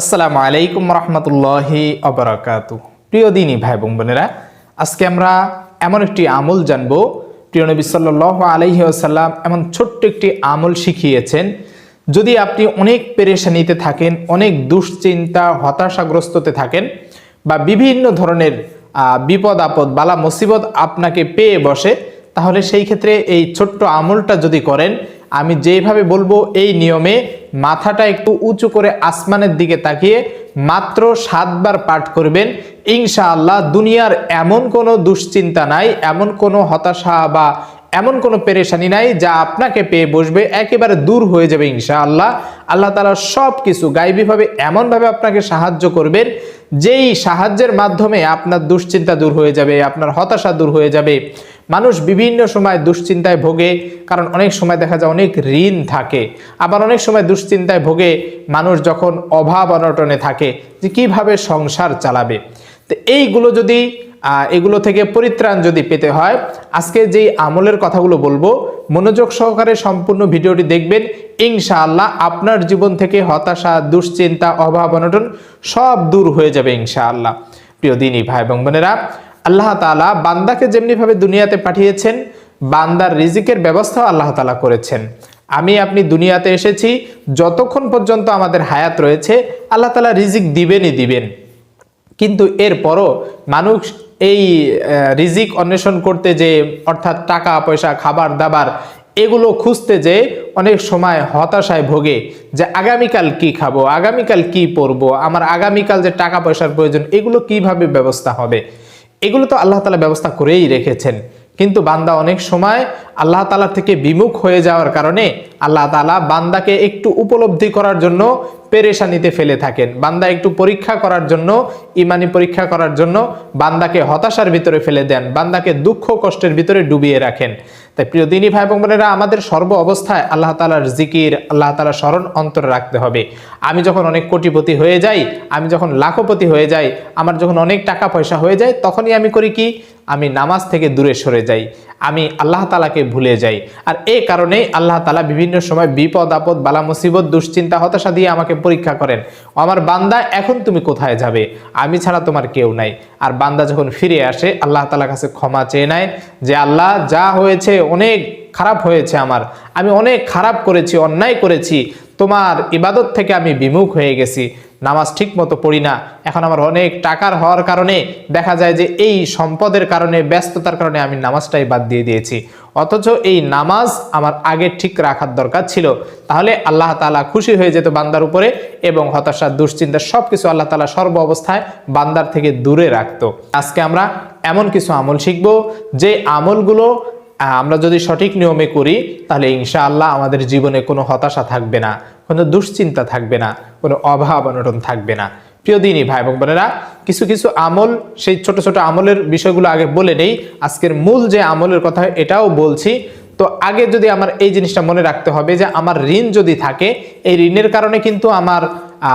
আসসালামু আলাইকুম রহমতুল্লাহি অবরাকাতু প্রিয় দিনী ভাই বোন বোনেরা, আজকে আমরা এমন একটি আমল জানব। প্রিয় নবী সাল্লাহ আলহি আসাল্লাম এমন ছোট্ট একটি আমল শিখিয়েছেন। যদি আপনি অনেক পেরেশানিতে থাকেন, অনেক দুশ্চিন্তা, হতাশাগ্রস্ততে থাকেন বা বিভিন্ন ধরনের বিপদ, আপদ, বালা, মুসিবত আপনাকে পেয়ে বসে, তাহলে সেই ক্ষেত্রে এই ছোট্ট আমলটা যদি করেন আমি যেইভাবে বলব, এই নিয়মে মাথাটা একটু উঁচু করে আসমানের দিকে তাকিয়ে মাত্র সাতবার পাঠ করবেন। ইনশাআল্লাহ দুনিয়ার এমন কোনো দুশ্চিন্তা নাই, এমন কোনো হতাশা বা এমন কোনো পেরেশানি নাই যা আপনাকে পেয়ে বসবে, একেবারে দূর হয়ে যাবে ইনশাআল্লাহ। আল্লাহ তালা সব কিছু গাইবীভাবে এমনভাবে আপনাকে সাহায্য করবেন, যেই সাহায্যের মাধ্যমে আপনার দুশ্চিন্তা দূর হয়ে যাবে, আপনার হতাশা দূর হয়ে যাবে। মানুষ বিভিন্ন সময় দুশ্চিন্তায় ভোগে, কারণ অনেক সময় দেখা যায় অনেক ঋণ থাকে। আবার অনেক সময় দুশ্চিন্তায় ভোগে, মানুষ যখন অভাব অনটনে থাকে, যে কীভাবে সংসার চালাবে। তো এইগুলো যদি এগুলো থেকে পরিত্রাণ যদি পেতে হয়, আজকে যেই আমলের কথাগুলো বলব, মনোযোগ সহকারে সম্পূর্ণ ভিডিওটি দেখবেন। ইনশাআল্লাহ আপনার জীবন থেকে হতাশা, দুশ্চিন্তা, অভাব, অনটন সব দূর হয়ে যাবে ইনশাআল্লাহ। প্রিয় দিনী ভাই এবং বোনেরা আল্লাহ তালা বান্দাকে যেমনিভাবে দুনিয়াতে পাঠিয়েছেন, বান্দার রিজিকের ব্যবস্থাও আল্লাহ তাআলা করেছেন। আমি, আপনি দুনিয়াতে এসেছি, যতক্ষণ পর্যন্ত আমাদের হায়াত রয়েছে, আল্লাহ তাআলা রিজিক দিবেনই দিবেন। কিন্তু এরপরও মানুষ এই রিজিক অন্বেষণ করতে যে, অর্থাৎ টাকা, পয়সা, খাবার, দাবার, এগুলো খুঁজতে যে অনেক সময় হতাশায় ভোগে যে, আগামীকাল কি খাব, আগামীকাল কি পরবো, আমার আগামীকাল যে টাকা পয়সার প্রয়োজন, এগুলো কীভাবে ব্যবস্থা হবে? এগুলো তো আল্লাহ তালা ব্যবস্থা করেই রেখেছেন। কিন্তু বান্দা অনেক সময় আল্লাহ তালা থেকে বিমুখ হয়ে যাওয়ার কারণে আল্লাহ তালা বান্দাকে একটু উপলব্ধি করার জন্য পেরেশানিতে ফেলে থাকেন। বান্দা একটু পরীক্ষা করার জন্য, ইমানি পরীক্ষা করার জন্য বান্দাকে হতাশার ভিতরে ফেলে দেন, বান্দাকে দুঃখ কষ্টের ভিতরে ডুবিয়ে রাখেন। তাই প্রিয় দিনী ভাই বোনেরা, আমাদের সর্ব অবস্থায় আল্লাহ তালার জিকির, আল্লাহ তালার স্মরণ অন্তরে রাখতে হবে। আমি যখন অনেক কোটিপতি হয়ে যাই, আমি যখন লাখপতি হয়ে যাই, আমার যখন অনেক টাকা পয়সা হয়ে যায়, তখনই আমি করি কি? আমি নামাজ থেকে দূরে সরে যাই, আমি আল্লাহ তালাকে ভুলে যাই। আর এই কারণেই আল্লাহ তালা বিভিন্ন সময় বিপদ, আপদ, বালা, মুসিবত, দুশ্চিন্তা, হতাশা দিয়ে আমাকে পরীক্ষা করেন। আমার বান্দা, এখন তুমি কোথায় যাবে? আমি ছাড়া তোমার কেউ নাই। আর বান্দা যখন ফিরে আসে, আল্লাহ তালার কাছে ক্ষমা চেয়ে নেয় যে, আল্লাহ, যা হয়েছে অনেক খারাপ হয়েছে আমার। আমি অনেক খারাপ করেছি, অন্যায় করেছি। তোমার ইবাদত থেকে আমি বিমুখ হয়ে গেছি। নামাজ ঠিক মতো পড়ি না। এখন আমার অনেক টাকার হওয়ার কারণে দেখা যায় যে এই সম্পদের কারণে, ব্যস্ততার কারণে আমি নামাজটাই বাদ দিয়ে দিয়েছি। অথচ এই নামাজ আমার আগে ঠিক রাখার দরকার ছিল। তাহলে আল্লাহ তালা খুশি হয়ে যেত বান্দার উপরে এবং হতাশা, দুশ্চিন্তা সব কিছু আল্লাহ তালা সর্ব অবস্থায় বান্দার থেকে দূরে রাখতো। আজকে আমরা এমন কিছু আমল শিখব যে আমলগুলো আমরা যদি সঠিক নিয়মে করি, তাহলে ইনশাআল্লাহ আমাদের জীবনে কোনো হতাশা থাকবে না, কোনো দুশ্চিন্তা থাকবে না, কোনো অভাব অনটন থাকবে না। প্রিয় দিনই ভাই এবং বোনেরা, কিছু কিছু আমল, সেই ছোট ছোট আমলের বিষয়গুলো আগে বলে নেই। আজকের মূল যে আমলের কথা এটাও বলছি। তো আগে যদি আমার এই জিনিসটা মনে রাখতে হবে যে, আমার ঋণ যদি থাকে, এই ঋণের কারণে কিন্তু আমার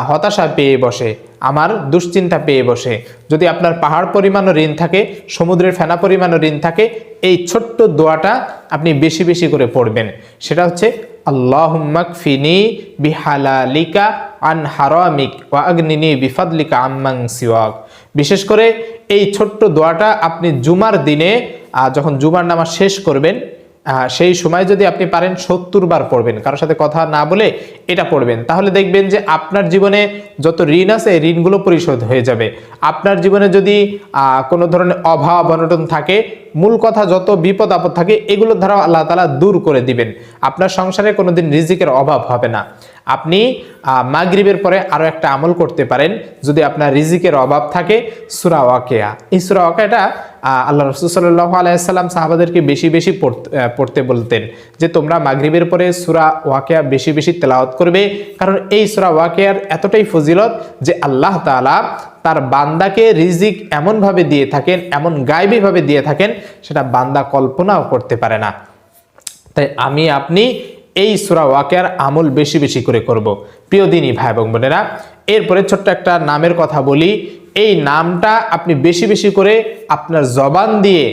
হতাশা পেয়ে বসে। আমার দুশ্চিন্তা পেয়ে বসে। যদি আপনার পাহাড় পরিমাণও ঋণ থাকে, সমুদ্রের ফেনা পরিমাণও ঋণ থাকে, এই ছোট্ট দোয়াটা আপনি বেশি বেশি করে পড়বেন। সেটা হচ্ছে আল্লাহুম্মাক ফিনি বিহালালিকা আন হারামিক ওয়া আগনিনি বিফাদলিকা আম্মাং সিওয়াক। বিশেষ করে এই ছোট্ট দোয়াটা আপনি জুমার দিনে যখন জুমার নামাজ শেষ করবেন সেই সময় যদি আপনি পারেন সত্তর বার পড়বেন, কারোর সাথে কথা না বলে এটা পড়বেন। তাহলে দেখবেন যে আপনার জীবনে যত ঋণ আছে ঋণগুলো পরিশোধ হয়ে যাবে। আপনার জীবনে যদি কোনো ধরনের অভাব, অনটন থাকে মূল কথা যত বিপদ আপদ থাকে, এগুলোর দ্বারাও আল্লাহ তালা দূর করে দিবেন। আপনার সংসারে কোনোদিন রিজিকের অভাব হবে না। আপনি মাগরিবের পরে আরও একটা আমল করতে পারেন, যদি আপনার রিজিকের অভাব থাকে, সুরা ওয়াকেয়া। এই সুরা ওয়াকেয়াটা আল্লাহ রসুল সাল্লাহ আলাইসাল্লাম সাহাবাদেরকে বেশি বেশি পড়তে বলতেন যে, তোমরা মাগরিবের পরে সুরা ওয়াকেয়া বেশি বেশি তেলাওয়াত করবে। কারণ এই সুরা ওয়াকেয়ার এতটাই ফজিলত যে, আল্লাহ তাআলা তার বান্দাকে রিজিক এমনভাবে দিয়ে থাকেন, এমন গায়েবীভাবে দিয়ে থাকেন, সেটা বান্দা কল্পনাও করতে পারে না। তাই আমি, আপনি এই সুরা ওয়াকের আমল বেশি বেশি করে করব। প্রিয় দিনই ভাই এবং বোনেরা, এরপরে ছোট্ট একটা নামের কথা বলি। এই নামটা আপনি বেশি বেশি করে আপনার জবান দিয়ে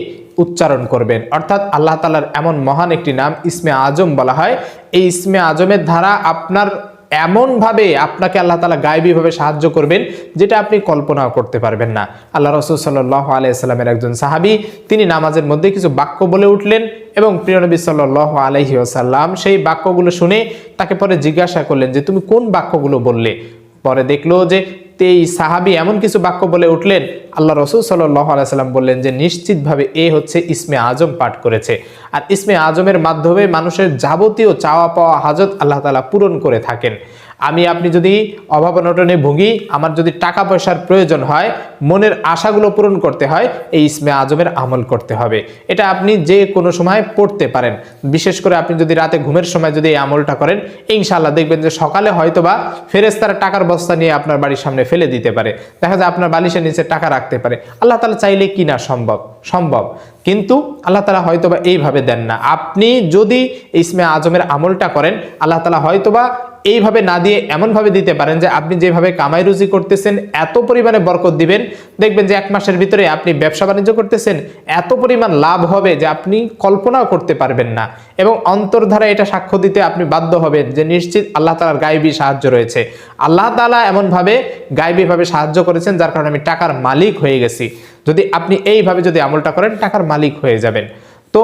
উচ্চারণ করবেন। অর্থাৎ আল্লাহ তালার এমন মহান একটি নাম ইসমে আজম বলা হয়। এই ইসমে আজমের ধারা আপনার এমনভাবে আপনাকে আল্লাহ তালা গায়েবীভাবে সাহায্য করবেন, যেটা আপনি কল্পনাও করতে পারবেন না। আল্লাহ রসুল সাল্লাহ আলাইসাল্লামের একজন সাহাবি, তিনি নামাজের মধ্যে কিছু বাক্য বলে উঠলেন এবং প্রিয়নবী সাল্লাহ আলহি আসাল্লাম সেই বাক্যগুলো শুনে তাকে পরে জিজ্ঞাসা করলেন যে, তুমি কোন বাক্যগুলো বললে? পরে দেখল যে এই সাহাবি এমন কিছু বাক্য বলে উঠলেন, আল্লাহ রসুল সাল্লাহ আলাইসাল্লাম বললেন যে, নিশ্চিতভাবে এ হচ্ছে ইসমে আজম পাঠ করেছে। আর ইসমে আজমের মাধ্যমে মানুষের যাবতীয় চাওয়া পাওয়া হাজত আল্লাহ তালা পূরণ করে থাকেন। আমি, আপনি যদি অভাব অনটনে ভুগি, আমার যদি টাকা পয়সার প্রয়োজন হয়, মনের আশাগুলো পূরণ করতে হয়, এই ইসমে আজমের আমল করতে হবে। এটা আপনি যে কোনো সময় পড়তে পারেন। বিশেষ করে আপনি যদি রাতে ঘুমের সময় যদি এই আমলটা করেন ইনশাল্লাহ দেখবেন যে সকালে হয়তোবা ফেরেস্তারা টাকার বস্তা নিয়ে আপনার বাড়ির সামনে ফেলে দিতে পারে। দেখা যায় আপনার বালিশের নিচে টাকা রাখতে পারে। আল্লাহ তালা চাইলে কি না সম্ভব? সম্ভব। কিন্তু আল্লাহ তালা হয়তোবা এইভাবে দেন না। আপনি যদি ইসমে আজমের আমলটা করেন, আল্লাহ তালা হয়তোবা এইভাবে না দিয়ে এমনভাবে দিতে পারেন যে আপনি যেভাবে কামাই রুজি করতেছেন, এত পরিমাণে বরকত দিবেন। দেখবেন যে এক মাসের ভিতরে আপনি ব্যবসা বাণিজ্য করতেছেন, এত পরিমাণ লাভ হবে যে আপনি কল্পনাও করতে পারবেন না। এবং অন্তর্ধারা এটা সাক্ষ্য দিতে আপনি বাধ্য হবেন যে নিশ্চিত আল্লাহ তালার গায়েবী সাহায্য রয়েছে। আল্লাহ তালা এমনভাবে গায়েবীভাবে সাহায্য করেছেন, যার কারণে আমি টাকার মালিক হয়ে গেছি। যদি আপনি এইভাবে যদি আমলটা করেন, টাকার মালিক হয়ে যাবেন। তো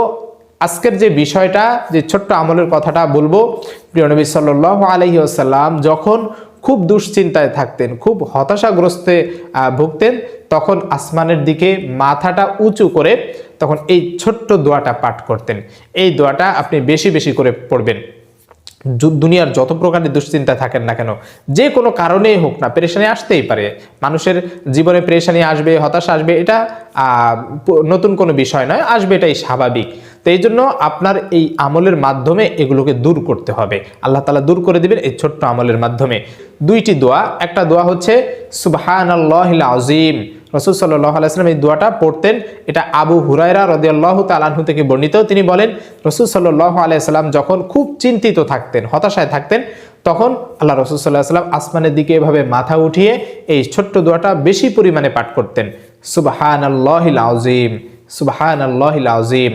আজকের যে বিষয়টা, যে ছোট্ট আমলের কথাটা বলব, প্রিয় নবী সাল্লাহ আলহি আসাল্লাম যখন খুব দুশ্চিন্তায় থাকতেন, খুব হতাশাগ্রস্তে ভুগতেন, তখন আসমানের দিকে মাথাটা উঁচু করে তখন এই ছোট্ট দোয়াটা পাঠ করতেন। এই দোয়াটা আপনি বেশি বেশি করে পড়বেন। দুনিয়ার যত প্রকারের দুশ্চিন্তা থাকেন না কেন, যে কোনো কারণেই হোক না, পেরেশানি আসতেই পারে। মানুষের জীবনে পেরেশানি আসবে, হতাশা আসবে, এটা নতুন কোনো বিষয় নয়, আসবে এটাই স্বাভাবিক। তো এই জন্য আপনার এই আমলের মাধ্যমে এগুলোকে দূর করতে হবে। আল্লাহ তালা দূর করে দিবেন এই ছোট্ট আমলের মাধ্যমে। দুইটি দোয়া। একটা দোয়া হচ্ছে সুবহান আল্লাহ আজিম রসুল সাল্লাহ এই দোয়াটা পড়তেন। এটা আবু হুরায়রা রদিয়াল্লাহ তালাহু থেকে বর্ণিত। তিনি বলেন, রসুল সাল্লাহ আলাইসাল্লাম যখন খুব চিন্তিত থাকতেন, হতাশায় থাকতেন, তখন আল্লাহ রসুল সাল্লাহ সাল্লাম আসমানের দিকে এভাবে মাথা উঠিয়ে এই ছোট্ট দোয়াটা বেশি পরিমাণে পাঠ করতেন। সুবাহান আল্লাহিল আজিম সুবাহান আল্লাহিল আজিম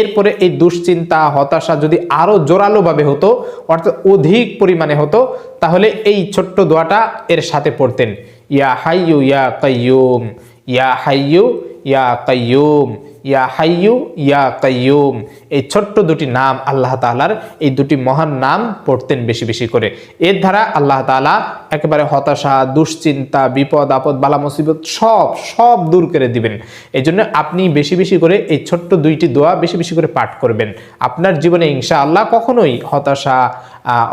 এরপরে এই দুশ্চিন্তা, হতাশা যদি আরও জোরালোভাবে হতো, অর্থাৎ অধিক পরিমাণে হতো, তাহলে এই ছোট্ট দোয়াটা এর সাথে পড়তেন। ইয়া হাইয়ু, ইয়া কাইয়ুম, ইয়া হাইয়ু ইয়া কাইয়ুম, ইয়া হাইয়ু, ইয়া কাইয়ুম। এই ছোট্ট দুটি নাম আল্লাহ তাআলার, এই দুটি মহান নাম পড়তেন বেশি বেশি করে। এর দ্বারা আল্লাহ তাআলা একেবারে হতাশা, দুশ্চিন্তা, বিপদ, আপদ, বালা, মুসিবত সব সব দূর করে দিবেন। এই জন্য আপনি বেশি বেশি করে এই ছোট্ট দুইটি দোয়া বেশি বেশি করে পাঠ করবেন। আপনার জীবনে ইনশা আল্লাহ কখনোই হতাশা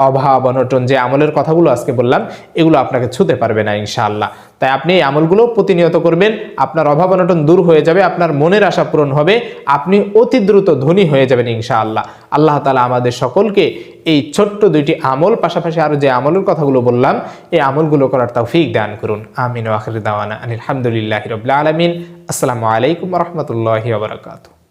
অভাব, অনটন যে আমলের কথাগুলো আজকে বললাম, এগুলো আপনাকে ছুতে পারবে না ইনশাআল্লাহ। তাই আপনি এই আমলগুলো প্রতিনিয়ত করবেন। আপনার অভাব অনটন দূর হয়ে যাবে, আপনার মনের আশা পূরণ হবে, আপনি অতি দ্রুত ধনী হয়ে যাবেন ইনশাআল্লাহ। আল্লাহ আল্লাহ তালা আমাদের সকলকে এই ছোট্ট দুইটি আমল, পাশাপাশি আরও যে আমলের কথাগুলো বললাম, এই আমলগুলো করার তৌফিক দান করুন। আমিন ওয়াখির দাওয়ানা আলহামদুলিল্লাহ রবিল আলমিন। আসসালামু আলাইকুম রহমতুল্লাহি ওবরাকাতু